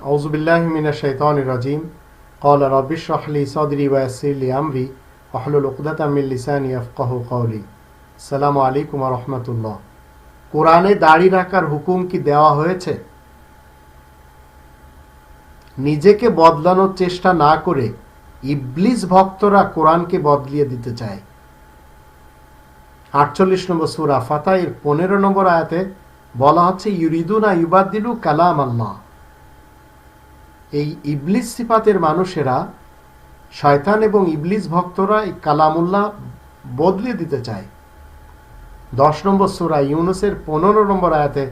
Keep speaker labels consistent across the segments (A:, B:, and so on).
A: أعوذ بالله من الشيطان الرجيم قال رب اشرح لي صدري ويسر لي أمري واحلل عقدة من لساني يفقهوا قولي السلام عليكم ورحمة الله কোরআনে দাড়ি রাখার হুকুম কি দেওয়া হয়েছে নিজেকে বদলানোর চেষ্টা না করে ইবলিস ভক্তরা কোরআনকে বদলিয়ে দিতে চায় আটচল্লিশ নম্বর সুরা ফাতা এর পনেরো নম্বর আয়াতে বলা হচ্ছে ইউরিদুনা ইউবাদ্দিলু কালাম আল্লাহ এই ইবলিস সিফাতের মানুষেরা শয়তান এবং ইবলিস ভক্তরা এই কালামুল্লাহ বদলে দিতে চায়। দশ নম্বর সুরা ইউনুসের পনেরো নম্বর আয়াতে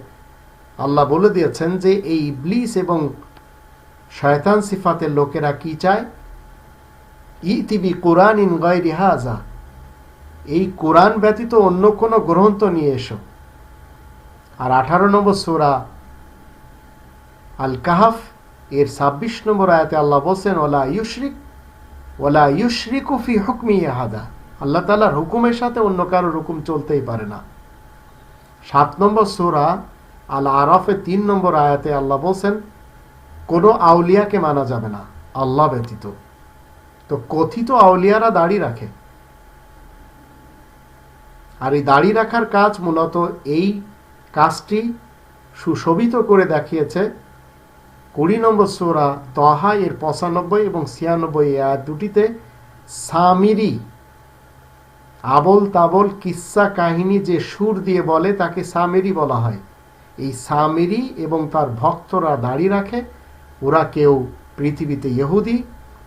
A: আল্লাহ বলে দিয়েছেন যে, এই ইবলিস এবং শয়তান সিফাতের লোকেরা কি চায়? ইতিবি কোরআন ইন গায়রি হাজা এই কোরআন ব্যতীত অন্য কোনো গ্রন্থ নিয়ে এসো। আর আঠারো নম্বর সুরা আল কাহাফ এর ছাব্বিশ নম্বর আয়াতে আল্লাহ বলছেন ওলা ইউশরিক ওলা ইউশরিক ফি হুকমি হাদা আল্লাহ তালার হুকুমের সাথে অন্য কারোর হুকুম চলতেই পারে না। সাত নম্বর সোরা আল আরফের তিন নম্বর আয়াতে আল্লাহ বলছেন, কোনো আউলিয়াকে মানা যাবে না, আল্লাহ ব্যতীত। তো কথিত আউলিয়ারা দাড়ি রাখে। আর এই দাড়ি রাখার কাজ মূলত এই কাজটি সুশোভিত করে দেখিয়েছে কুড়ি নম্বর সোরা তহা এর পঁচানব্বই এবং ছিয়ানব্বই আয়াত দুটিতে সামিরি আবল তাবল কিসা কাহিনী যে সুর দিয়ে বলে তাকে সামেরি বলা হয়। এই সামেরি এবং তার ভক্তরা দাড়ি রাখে, ওরা কেউ পৃথিবীতে ইহুদি,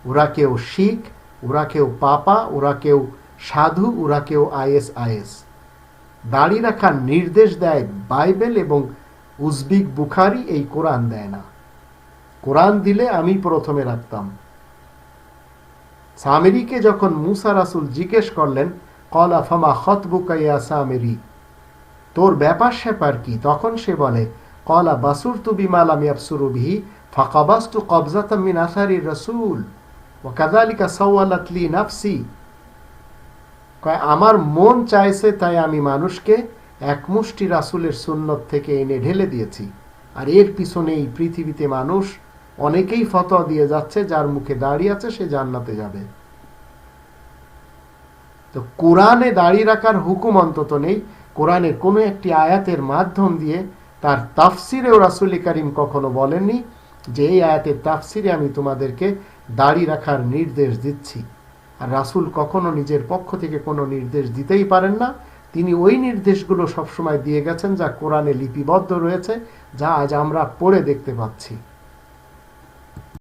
A: ওরা কেউ শিখ, ওরা কেউ পাপা, ওরা কেউ সাধু, ওরা কেউ আইএস আইএস। দাড়ি রাখার নির্দেশ দেয় বাইবেল এবং উজবিক বুখারি এই কোরআন দেয় না। কোরআন দিলে আমি প্রথমে রাখতাম। সামেরিকে যখন মুসা রাসুল জিজ্ঞেস করলেন, কলা ফামা খত বুকাইয়া সামেরি? তোর ব্যাপার স্যাপার কি? তখন সে বলে, কলা বাসুর তু বিমাল আমি আফসুরু বিহি, ফাকাবাস্তু কবজাতাম মিন আসারি রসুল ও কাদালিকা সওয়ালাতলি নাফসি। কয়, আমার মন চাইছে তাই আমি মানুষকে একমুষ্টি রাসুলের সুন্নত থেকে এনে ঢেলে দিয়েছি, আর এর পিছনে এই পৃথিবীতে মানুষ অনেকেই ফতোয়া দিয়ে যাচ্ছে, যার মুখে দাঁড়িয়ে আছে, সে জান্নাতে যাবে। তো কোরআনে দাঁড়িয়ে রাখার হুকুম অন্তত নেই। কোরআনের কোনো একটি আয়াতের মাধ্যম দিয়ে তার তাফসিরেও রাসুল করিম কখনো বলেননি যে এই আয়াতের তাফসিরে আমি তোমাদেরকে দাড়ি রাখার নির্দেশ দিচ্ছি। আর রাসুল কখনো নিজের পক্ষ থেকে কোনো নির্দেশ দিতেই পারেন না। তিনি ওই নির্দেশগুলো সবসময় দিয়ে গেছেন যা কোরআনে লিপিবদ্ধ রয়েছে, যা আজ আমরা পড়ে দেখতে পাচ্ছি।